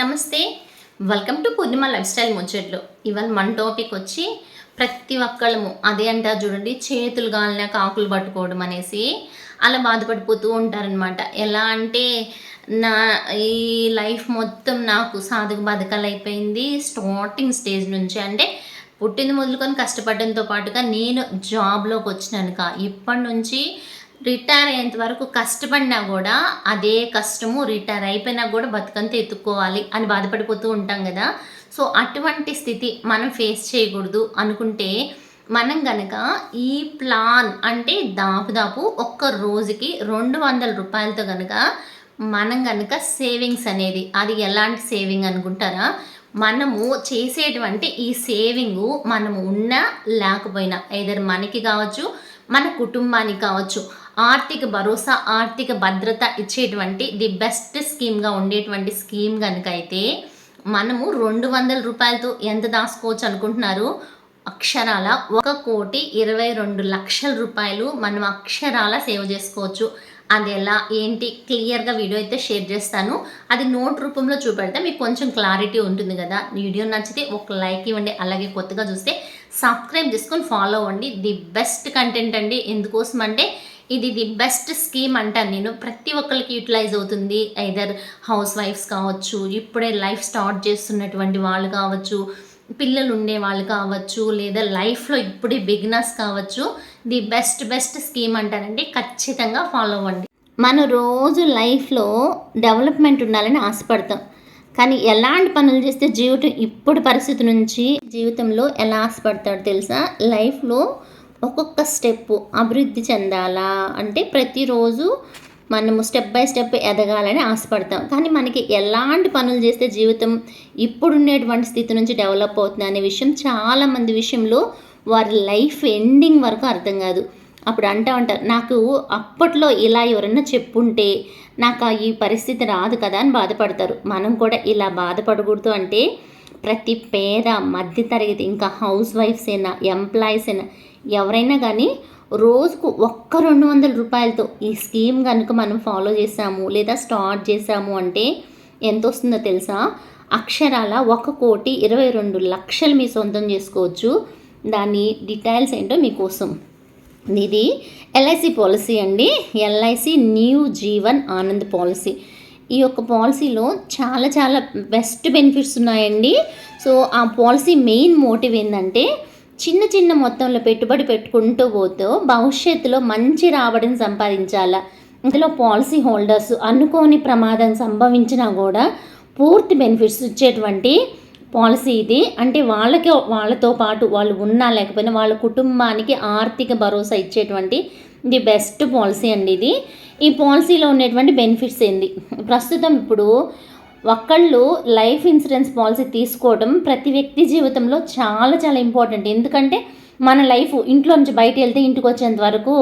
నమస్తే. Welcome to Purnima life style ముచ్చట్లు ఇవాళ మన టాపిక్ వచ్చి ప్రతి ఒక్కళ్ళము అదే అంటారు చూడండి చేతులు గాలిన కాకులు పట్టుకోవడం అనేసి అలా బాధపడిపోతూ ఉంటారనమాట ఎలా అంటే నా ఈ లైఫ్ మొత్తం నాకు సాధక బాధకాలు అయిపోయింది స్టార్టింగ్ స్టేజ్ నుంచి. అంటే పుట్టింది మొదలుకొని కష్టపడడంతో పాటుగా నేను జాబ్లోకి వచ్చినానుక ఇప్పటి నుంచి రిటైర్ అయ్యేంత వరకు కష్టపడినా కూడా అదే కష్టము రిటైర్ అయిపోయినా కూడా బతుకంతా ఎత్తుక్కోవాలి అని బాధపడిపోతూ ఉంటాం కదా. సో అటువంటి స్థితి మనం ఫేస్ చేయకూడదు అనుకుంటే మనం గనక ఈ ప్లాన్ అంటే దాపుదాపు ఒక్క రోజుకి రెండు వందల రూపాయలతో కనుక మనం కనుక సేవింగ్స్ అనేది అది ఎలాంటి సేవింగ్ అనుకుంటారా? మనము చేసేటువంటి ఈ సేవింగ్ మనము ఉన్నా లేకపోయినా ఏదైనా మనకి కావచ్చు మన కుటుంబానికి కావచ్చు ఆర్థిక భరోసా ఆర్థిక భద్రత ఇచ్చేటువంటి ది బెస్ట్ స్కీమ్గా ఉండేటువంటి స్కీమ్ కనుక అయితే మనము రెండు వందల రూపాయలతో ఎంత దాచుకోవచ్చు అనుకుంటున్నారు? అక్షరాల ఒక కోటి ఇరవై రెండు లక్షల రూపాయలు మనం అక్షరాల సేవ్ చేసుకోవచ్చు. అది ఎలా? ఏంటి? క్లియర్గా వీడియో అయితే షేర్ చేస్తాను. అది నోట్ రూపంలో చూపెడితే మీకు కొంచెం క్లారిటీ ఉంటుంది కదా. వీడియో నచ్చితే ఒక లైక్ ఇవ్వండి. అలాగే కొత్తగా చూస్తే సబ్స్క్రైబ్ చేసుకొని ఫాలో అవ్వండి. ది బెస్ట్ కంటెంట్ అండి. ఎందుకోసం అంటే ఇది ది బెస్ట్ స్కీమ్ అంటాను నేను. ప్రతి ఒక్కరికి యూటిలైజ్ అవుతుంది. ఐదర్ హౌస్ వైఫ్స్ కావచ్చు ఇప్పుడే లైఫ్ స్టార్ట్ చేస్తున్నటువంటి వాళ్ళు కావచ్చు పిల్లలు ఉండే వాళ్ళు కావచ్చు లేదా లైఫ్లో ఇప్పుడే బిగినర్స్ కావచ్చు ది బెస్ట్ బెస్ట్ స్కీమ్ అంటారండి ఖచ్చితంగా ఫాలో అవ్వండి. మనం రోజు లైఫ్లో డెవలప్మెంట్ ఉండాలని ఆశపడతాం. కానీ ఎలాంటి పనులు చేస్తే జీవితం ఇప్పుడు పరిస్థితి నుంచి జీవితంలో ఎలా ఆశపడతాడు తెలుసా? లైఫ్లో ఒక్కొక్క స్టెప్ అభివృద్ధి చెందాలా అంటే ప్రతిరోజు మనము స్టెప్ బై స్టెప్ ఎదగాలని ఆశపడతాం. కానీ మనకి ఎలాంటి పనులు చేస్తే జీవితం ఇప్పుడున్నటువంటి స్థితి నుంచి డెవలప్ అవుతుంది అనే విషయం చాలామంది విషయంలో వారి లైఫ్ ఎండింగ్ వరకు అర్థం కాదు. అప్పుడు అంటూ ఉంటారు నాకు అప్పట్లో ఇలా ఎవరైనా చెప్పుంటే నాకు ఈ పరిస్థితి రాదు కదా అని బాధపడతారు. మనం కూడా ఇలా బాధపడకూడదు అంటే ప్రతి పేద మధ్యతరగతి ఇంకా హౌస్ వైఫ్స్ అయినా ఎంప్లాయీస్ అయినా ఎవరైనా కానీ రోజుకు ఒక్క రెండు వందల రూపాయలతో ఈ స్కీమ్ కనుక మనం ఫాలో చేసాము లేదా స్టార్ట్ చేసాము అంటే ఎంత వస్తుందో తెలుసా? అక్షరాల ఒక కోటి ఇరవై రెండు లక్షలు మీ సొంతం చేసుకోవచ్చు. దాని డీటెయిల్స్ ఏంటో మీకోసం. ఇది ఎల్ఐసి పాలసీ అండి. LIC new Jeevan Anand policy ఈ యొక్క పాలసీలో చాలా చాలా బెస్ట్ బెనిఫిట్స్ ఉన్నాయండి. సో ఆ పాలసీ మెయిన్ మోటివ్ ఏంటంటే చిన్న చిన్న మొత్తంలో పెట్టుబడి పెట్టుకుంటూ పోతూ భవిష్యత్తులో మంచి రాబడిని సంపాదించాలా? ఇందులో పాలసీ హోల్డర్స్ అనుకోని ప్రమాదం సంభవించినా కూడా పూర్తి బెనిఫిట్స్ ఇచ్చేటువంటి పాలసీ ఇది. అంటే వాళ్ళకి వాళ్ళతో పాటు వాళ్ళు ఉన్నా లేకపోయినా వాళ్ళ కుటుంబానికి ఆర్థిక భరోసా ఇచ్చేటువంటి ది బెస్ట్ పాలసీ అండి ఇది. ఈ పాలసీలో ఉన్నటువంటి బెనిఫిట్స్ ఏంది? ప్రస్తుతం ఇప్పుడు ఒక్కళ్ళు లైఫ్ ఇన్సూరెన్స్ పాలసీ తీసుకోవడం ప్రతి వ్యక్తి జీవితంలో చాలా చాలా ఇంపార్టెంట్. ఎందుకంటే మన లైఫ్ ఇంట్లో నుంచి బయట వెళ్తే ఇంటికి వచ్చేంత వరకు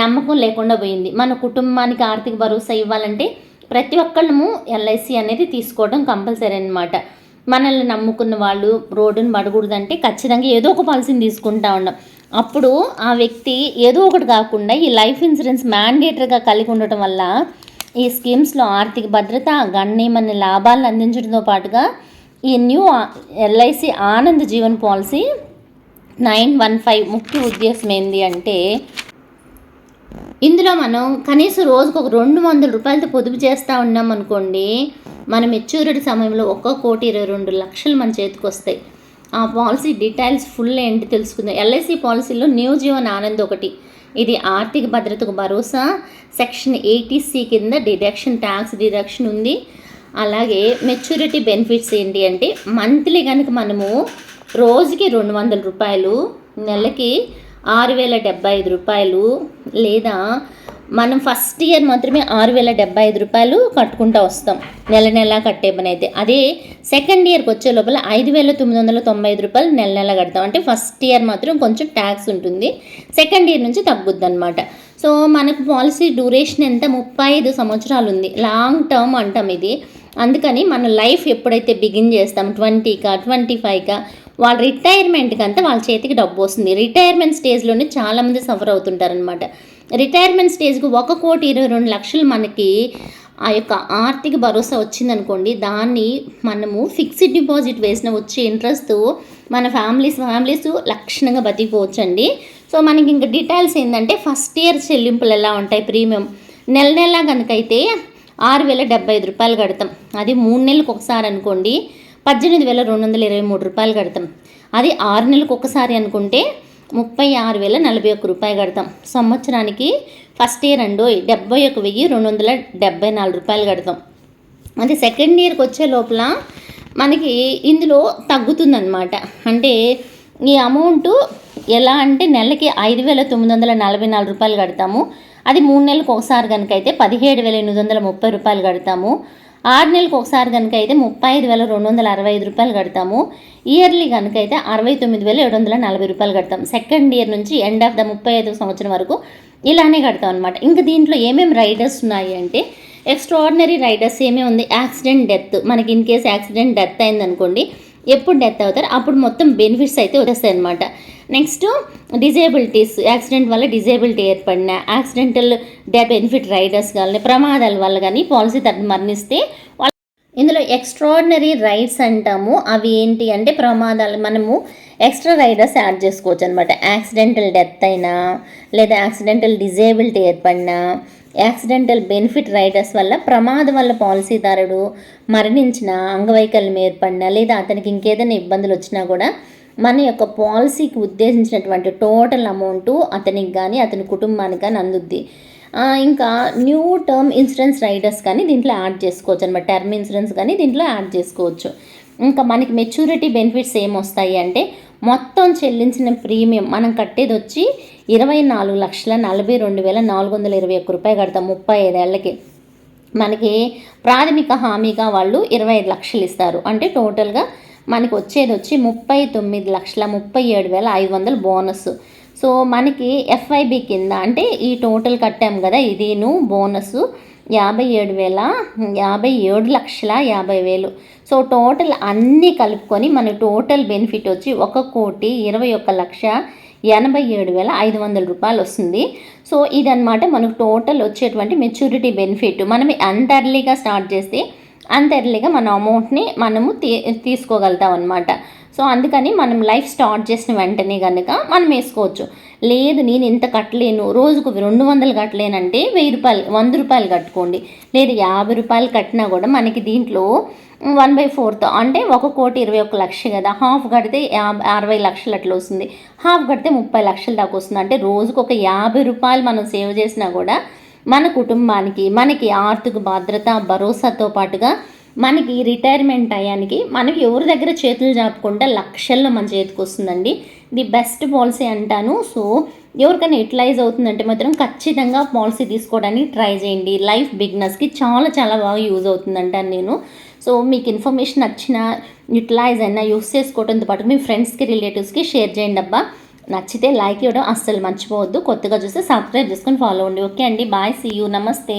నమ్మకం లేకుండా పోయింది. మన కుటుంబానికి ఆర్థిక భరోసా ఇవ్వాలంటే ప్రతి ఒక్కళ్ళము ఎల్ఐసి అనేది తీసుకోవడం కంపల్సరీ అనమాట మనల్ని నమ్ముకున్న వాళ్ళు రోడ్డును పడకూడదంటే ఖచ్చితంగా ఏదో ఒక పాలసీని తీసుకుంటా ఉన్నాం అప్పుడు ఆ వ్యక్తి ఏదో ఒకటి కాకుండా ఈ లైఫ్ ఇన్సూరెన్స్ మ్యాండేటరీగా కలిగి ఉండటం వల్ల ఈ స్కీమ్స్లో ఆర్థిక భద్రత గణనీయమైన లాభాలను అందించడంతో పాటుగా ఈ new LIC Anand Jeevan policy nine one five ముఖ్య ఉద్దేశం ఏంటి అంటే ఇందులో మనం కనీసం రోజుకు ఒక రెండు వందల రూపాయలతో పొదుపు చేస్తూ ఉన్నాం అనుకోండి మన మెచ్యూరిటీ సమయంలో ఒక్క కోటి ఇరవై రెండు లక్షలు మన చేతికి వస్తాయి. ఆ పాలసీ డీటెయిల్స్ ఫుల్ ఏంటి తెలుసుకుందాం. ఎల్ఐసి పాలసీలో న్యూ జీవన్ ఆనంద్ ఒకటి. ఇది ఆర్థిక భద్రతకు భరోసా. సెక్షన్ ఎయిటీసీ కింద డిడక్షన్ ట్యాక్స్ డిడక్షన్ ఉంది. అలాగే మెచ్యూరిటీ బెనిఫిట్స్ ఏంటి అంటే మంత్లీ కనుక మనము రోజుకి రెండు వందల రూపాయలు నెలకి ఆరు వేల డెబ్బై ఐదు రూపాయలు లేదా మనం ఫస్ట్ ఇయర్ మాత్రమే ఆరు వేల డెబ్బై ఐదు రూపాయలు కట్టుకుంటూ వస్తాం. నెల నెల కట్టే పని అయితే. అదే సెకండ్ ఇయర్కి వచ్చే లోపల ఐదు వేల తొమ్మిది వందల తొంభై ఐదు రూపాయలు నెల నెల కడతాం. అంటే ఫస్ట్ ఇయర్ మాత్రం కొంచెం ట్యాక్స్ ఉంటుంది. సెకండ్ ఇయర్ నుంచి తగ్గుద్ది అనమాట సో మనకు పాలసీ డ్యూరేషన్ ఎంత? ముప్పై ఐదు సంవత్సరాలు ఉంది. లాంగ్ టర్మ్ అంటాం ఇది. అందుకని మన లైఫ్ ఎప్పుడైతే బిగిన్ చేస్తాం? ట్వంటీకా ట్వంటీ ఫైవ్కా వాళ్ళ రిటైర్మెంట్కి అంతా వాళ్ళ చేతికి డబ్బు వస్తుంది. రిటైర్మెంట్ స్టేజ్లోనే చాలామంది సఫర్ అవుతుంటారనమాట రిటైర్మెంట్ స్టేజ్కి ఒక కోటి ఇరవై రెండు లక్షలు మనకి ఆ యొక్క ఆర్థిక భరోసా వచ్చిందనుకోండి దాన్ని మనము ఫిక్స్డ్ డిపాజిట్ వేసిన వచ్చే ఇంట్రెస్ట్ మన ఫ్యామిలీస్ ఫ్యామిలీస్ లక్షణంగా బతికిపోవచ్చండి. సో మనకి ఇంకా డీటెయిల్స్ ఏంటంటే ఫస్ట్ ఇయర్ చెల్లింపులు ఎలా ఉంటాయి ప్రీమియం. నెల నెల కనుకైతే ఆరు వేల డెబ్బై ఐదు రూపాయలు కడతాం. అది మూడు నెలలకు ఒకసారి అనుకోండి పద్దెనిమిది వేల రెండు వందల ఇరవై మూడు రూపాయలు కడతాం. అది ఆరు నెలలకు ఒకసారి అనుకుంటే ముప్పై ఆరు వేల నలభై ఒక్క రూపాయలు కడతాం. సంవత్సరానికి ఫస్ట్ ఇయర్ అండో డెబ్బై ఒక వెయ్యి రెండు వందల డెబ్బై నాలుగు రూపాయలు కడతాం. అది సెకండ్ ఇయర్కి వచ్చే లోపల మనకి ఇందులో తగ్గుతుందన్నమాట. అంటే ఈ అమౌంట్ ఎలా అంటే నెలకి ఐదు వేల తొమ్మిది వందల నలభై నాలుగు రూపాయలు కడతాము. అది మూడు నెలలకు ఒకసారి కనుక అయితే పదిహేడు వేల ఎనిమిది వందల ముప్పై రూపాయలు కడతాము. ఆరు నెలలకు ఒకసారి కనుక అయితే ముప్పై ఐదు వేల రెండు వందల అరవై ఐదు రూపాయలు కడతాము. ఇయర్లీ కనుక అయితే అరవై తొమ్మిది వేల ఏడు వందల నలభై రూపాయలు కడతాం. సెకండ్ ఇయర్ నుంచి ఎండ్ ఆఫ్ ద ముప్పై ఐదు సంవత్సరం వరకు ఇలానే కడతాం అనమాట ఇంకా దీంట్లో ఏమేమి రైడర్స్ ఉన్నాయి అంటే ఎక్స్ట్రాడినరీ రైడర్స్ ఏమేమి ఉంది? యాక్సిడెంట్ డెత్ మనకి ఇన్ కేస్ యాక్సిడెంట్ డెత్ అయిందనుకోండి ఎప్పుడు డెత్ అవుతారు? అప్పుడు మొత్తం బెనిఫిట్స్ అయితే వచ్చేస్తాయి అనమాట నెక్స్ట్ డిజేబిలిటీస్ యాక్సిడెంట్ వల్ల డిజేబిలిటీ ఏర్పడిన యాక్సిడెంటల్ డెత్ బెనిఫిట్ రైడర్స్ కానీ ప్రమాదాల వల్ల కానీ పాలసీ తరపు మరణిస్తే వాళ్ళ ఇందులో ఎక్స్ట్రాడినరీ రైడ్స్ అంటాము. అవి ఏంటి అంటే ప్రమాదాలు మనము ఎక్స్ట్రా రైడర్స్ యాడ్ చేసుకోవచ్చు అనమాట యాక్సిడెంటల్ డెత్ అయినా లేదా యాక్సిడెంటల్ డిజేబిలిటీ ఏర్పడినా యాక్సిడెంటల్ బెనిఫిట్ రైడర్స్ వల్ల ప్రమాదం వల్ల పాలసీదారుడు మరణించిన అంగవైకల్యం ఏర్పడినా లేదా అతనికి ఇంకేదైనా ఇబ్బందులు వచ్చినా కూడా మన యొక్క పాలసీకి ఉద్దేశించినటువంటి టోటల్ అమౌంట్ అతనికి కానీ అతని కుటుంబానికి కానీ అందుద్ది. ఇంకా న్యూ టర్మ్ ఇన్సూరెన్స్ రైడర్స్ కానీ దీంట్లో యాడ్ చేసుకోవచ్చు అనమాట. టర్మ్ ఇన్సూరెన్స్ కానీ దీంట్లో యాడ్ చేసుకోవచ్చు. ఇంకా మనకి మెచ్యూరిటీ బెనిఫిట్స్ ఏమొస్తాయి అంటే మొత్తం చెల్లించిన ప్రీమియం మనం కట్టేది వచ్చి ఇరవై నాలుగు లక్షల నలభై రెండు వేల నాలుగు వందల ఇరవై ఒక్క రూపాయలు కడతాం ముప్పై ఐదేళ్ళకి మనకి ప్రాథమిక హామీగా వాళ్ళు ఇరవై ఐదు లక్షలు ఇస్తారు. అంటే టోటల్గా మనకి వచ్చేది వచ్చి ముప్పై తొమ్మిది లక్షల ముప్పై ఏడు వేల ఐదు వందల బోనస్. సో మనకి ఎఫ్ఐబి కింద అంటే ఈ టోటల్ కట్టాం కదా ఇదిను బోనస్. యాభై ఏడు వేల యాభై ఏడు లక్షల యాభై వేలు. సో టోటల్ అన్నీ కలుపుకొని మన టోటల్ బెనిఫిట్ వచ్చి ఒక కోటి ఇరవై ఒక్క లక్ష ఎనభై ఏడు వేల ఐదు వందల రూపాయలు వస్తుంది. సో ఇదనమాట మనకు టోటల్ వచ్చేటువంటి మెచ్యూరిటీ బెనిఫిట్. మనం ఎంత ఎర్లీగా స్టార్ట్ చేస్తే అంత ఎర్లీగా మన అమౌంట్ని మనము తీ తీసుకోగలుగుతాం అనమాట సో అందుకని మనం లైఫ్ స్టార్ట్ చేసిన వెంటనే కనుక మనం వేసుకోవచ్చు. లేదు నేను ఇంత కట్టలేను. రోజుకు రెండు వందలు కట్టలేనంటే వెయ్యి రూపాయలు వంద రూపాయలు కట్టుకోండి. లేదు యాభై రూపాయలు కట్టినా కూడా మనకి దీంట్లో వన్ బై ఫోర్త్ అంటే ఒక కోటి ఇరవై ఒక్క లక్ష కదా. హాఫ్ కడితే అరవై లక్షలు అట్లా వస్తుంది. హాఫ్ కడితే ముప్పై లక్షల దాకా వస్తుంది. అంటే రోజుకు ఒక యాభై రూపాయలు మనం సేవ్ చేసినా కూడా మన కుటుంబానికి మనకి ఆర్థిక భద్రత భరోసాతో పాటుగా మనకి రిటైర్మెంట్ అయ్యానికి మనకి ఎవరి దగ్గర చేతులు జాపకుండా లక్షల్లో మన చేతికి వస్తుందండి. ది బెస్ట్ పాలసీ అంటాను. సో ఎవరికైనా యూటిలైజ్ అవుతుందంటే మాత్రం ఖచ్చితంగా పాలసీ తీసుకోవడానికి ట్రై చేయండి. లైఫ్ బిగ్నెస్కి చాలా చాలా బాగా యూజ్ అవుతుందంటాను నేను. సో మీకు ఇన్ఫర్మేషన్ నచ్చిన యూటిలైజ్ అయినా యూస్ చేసుకోవడంతో పాటు మీ ఫ్రెండ్స్కి రిలేటివ్స్కి షేర్ చేయండి అబ్బా. నచ్చితే లైక్ ఇవ్వడం అస్సలు మర్చిపోవద్దు. కొత్తగా చూస్తే సబ్స్క్రైబ్ చేసుకొని ఫాలో అవ్వండి ఓకే అండి. బాయ్ సీ యూ నమస్తే